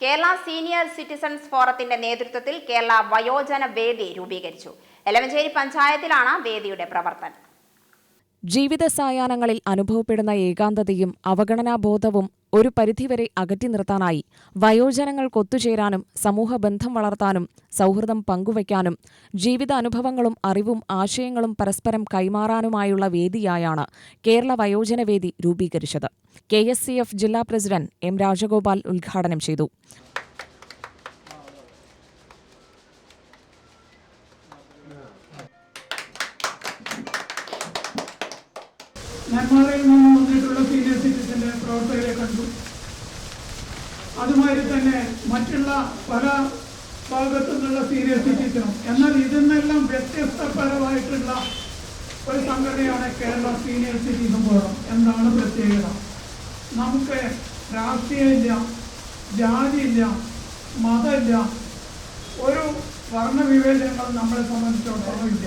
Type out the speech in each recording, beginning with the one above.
Kerala senior citizens ഫോറത്തിന്റെ നേതൃത്വത്തിൽ കേരള വയോജന വേദി രൂപീകരിച്ചു. എലവഞ്ചേരി പഞ്ചായത്തിലാണ് വേദിയുടെ പ്രവർത്തനം. ജീവിത സായാഹ്നങ്ങളിൽ അനുഭവപ്പെടുന്ന ഏകാന്തതയും അവഗണനാബോധവും ഒരു പരിധിവരെ അകറ്റി നിർത്താനായി വയോജനങ്ങൾക്കൊത്തുചേരാനും സമൂഹബന്ധം വളർത്താനും സൗഹൃദം പങ്കുവയ്ക്കാനും ജീവിത അനുഭവങ്ങളും അറിവും ആശയങ്ങളും പരസ്പരം കൈമാറാനുമായുള്ള വേദിയായാണ് കേരള വയോജനവേദി രൂപീകരിച്ചത്. കെ എസ് സി എഫ് ജില്ലാ പ്രസിഡന്റ് എം രാജഗോപാൽ ഉദ്ഘാടനം ചെയ്തു. നെന്മാറയിൽ നിന്ന് വന്നിട്ടുള്ള സീനിയർ സിറ്റിസന്റെ പ്രവർത്തകരെ കണ്ടു. അതുമാതിരി തന്നെ മറ്റുള്ള പല ഭാഗത്തു നിന്നുള്ള സീനിയർ സിറ്റിസനും എന്നാൽ ഇതിൽ നിന്നെല്ലാം വ്യത്യസ്തപരമായിട്ടുള്ള ഒരു സംഘടനയാണ് കേരള സീനിയർ സിറ്റിസൺ ഫോറം എന്താണ് പ്രത്യേകത? നമുക്ക് രാഷ്ട്രീയമില്ല ജാതിയില്ല മതമില്ല ഒരു വർണവിവേചനങ്ങൾ നമ്മളെ സംബന്ധിച്ചിടത്തോളം ഇല്ല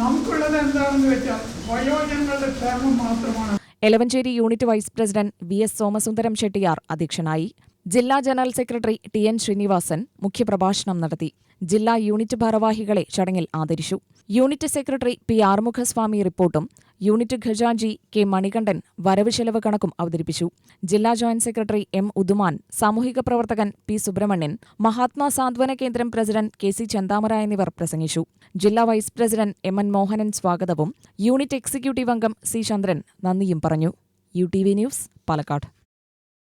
നമുക്കുള്ളത് എന്താണെന്ന് വെച്ചാൽ വയോജനങ്ങളുടെ ക്ഷേമം മാത്രമാണ്. Elavanchery unit vice president V S Somasundaram Chettiar അധ്യക്ഷനായി. ജില്ലാ general secretary T N Srinivasan മുഖ്യപ്രഭാഷണം നടത്തി. ജില്ലാ യൂണിറ്റ് ഭാരവാഹികളെ ചടങ്ങിൽ ആദരിച്ചു. യൂണിറ്റ് സെക്രട്ടറി പി ആറുമുഖസ്വാമി റിപ്പോർട്ടും യൂണിറ്റ് ഖജാൻജി കെ മണികണ്ഠൻ വരവ് ചെലവ് കണക്കും അവതരിപ്പിച്ചു. ജില്ലാ ജോയിന്റ് സെക്രട്ടറി എം ഉദുമാൻ സാമൂഹിക പ്രവർത്തകൻ പി സുബ്രഹ്മണ്യൻ മഹാത്മാ സാന്ത്വന കേന്ദ്രം പ്രസിഡന്റ് കെ സി ചെന്താമര എന്നിവർ പ്രസംഗിച്ചു. ജില്ലാ vice president M N Mohanan സ്വാഗതവും യൂണിറ്റ് എക്സിക്യൂട്ടീവ് അംഗം സി ചന്ദ്രൻ നന്ദിയും പറഞ്ഞു. U T V news Palakkad.